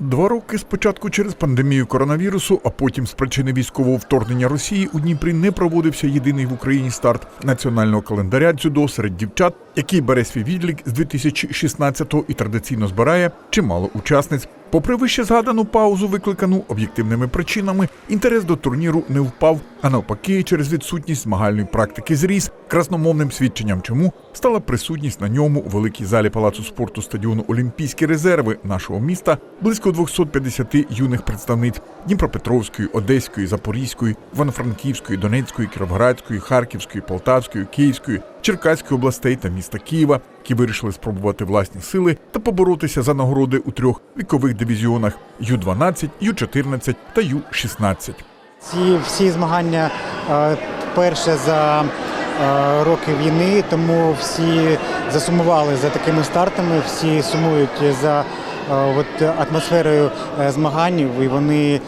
Два роки спочатку через пандемію коронавірусу, а потім з причини військового вторгнення Росії у Дніпрі не проводився єдиний в Україні старт національного календаря дзюдо серед дівчат, який бере свій відлік з 2016-го і традиційно збирає чимало учасниць. Попри вище згадану паузу, викликану об'єктивними причинами, інтерес до турніру не впав, а навпаки, через відсутність змагальної практики зріс, красномовним свідченням чому стала присутність на ньому у великій залі палацу спорту стадіону Олімпійські резерви нашого міста близько 250 юних представниць Дніпропетровської, Одеської, Запорізької, Івано-Франківської, Донецької, Кіровоградської, Харківської, Полтавської, Київської, Черкаської областей та міста Києва, які вирішили спробувати власні сили та поборотися за нагороди у трьох вікових дивізіонах Ю-12, Ю-14 та Ю-16. Ці всі змагання е, вперше за е, роки війни, тому всі засумували за такими стартами, всі сумують за от, атмосферою е, змагань, і вони е,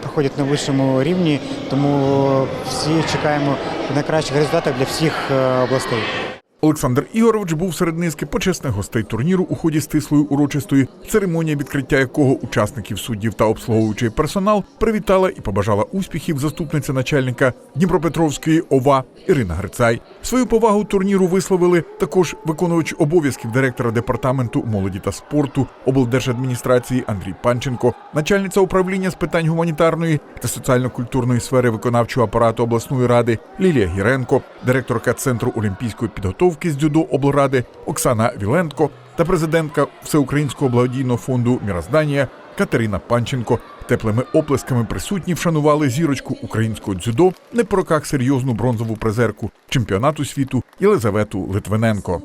проходять на вищому рівні, тому всі чекаємо найкращих результатів для всіх е, областей. Олександр Ігорович був серед низки почесних гостей турніру у ході стислої урочистої церемонія, відкриття якого учасників суддів та обслуговуючий персонал привітала і побажала успіхів заступниця начальника Дніпропетровської ОВА Ірина Грицай. Свою повагу турніру висловили також виконувач обов'язків директора департаменту молоді та спорту облдержадміністрації Андрій Панченко, начальниця управління з питань гуманітарної та соціально-культурної сфери виконавчого апарату обласної ради Лілія Гіренко, директорка центру олімпійської підготовки з дзюдо облради Оксана Віленко та президентка Всеукраїнського благодійного фонду Міроздання Катерина Панченко. Теплими оплесками присутні вшанували зірочку українського дзюдо не по роках серйозну бронзову призерку чемпіонату світу Єлизавету Литвиненко.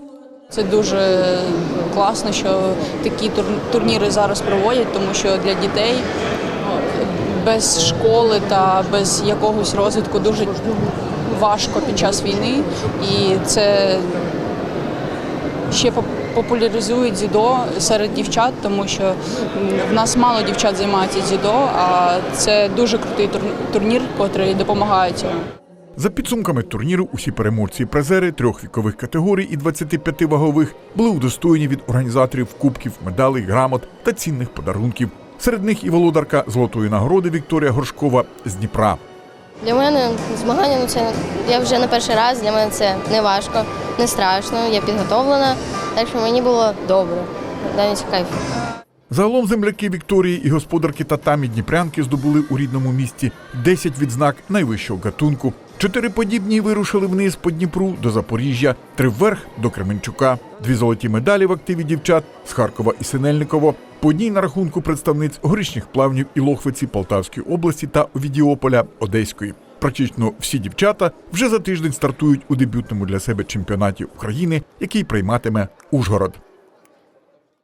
Це дуже класно, що такі тур- турніри зараз проводять, тому що для дітей без школи та без якогось розвитку дуже важко під час війни. І це ще поп- популяризує дзюдо серед дівчат, тому що в нас мало дівчат займаються дзюдо, а це дуже крутий тур- турнір, який допомагає цьому. За підсумками турніру, усі переможці і призери трьох вікових категорій і 25 вагових були удостоєні від організаторів кубків, медалей, грамот та цінних подарунків. Серед них і володарка золотої нагороди Вікторія Горшкова з Дніпра. Для мене змагання ну це я вже не перший раз. Для мене це не важко, не страшно. Я підготовлена, так що мені було добре. Навіть кайф. Загалом земляки Вікторії і господарки татамі Дніпрянки здобули у рідному місті 10 відзнак найвищого гатунку. Чотири подібні вирушили вниз по Дніпру до Запоріжжя, три вверх до Кременчука, дві золоті медалі в активі дівчат з Харкова і Синельниково, по одній на рахунку представниць горішніх плавнів і Лохвиці Полтавської області та Овідіополя Одеської. Практично всі дівчата вже за тиждень стартують у дебютному для себе чемпіонаті України, який прийматиме Ужгород.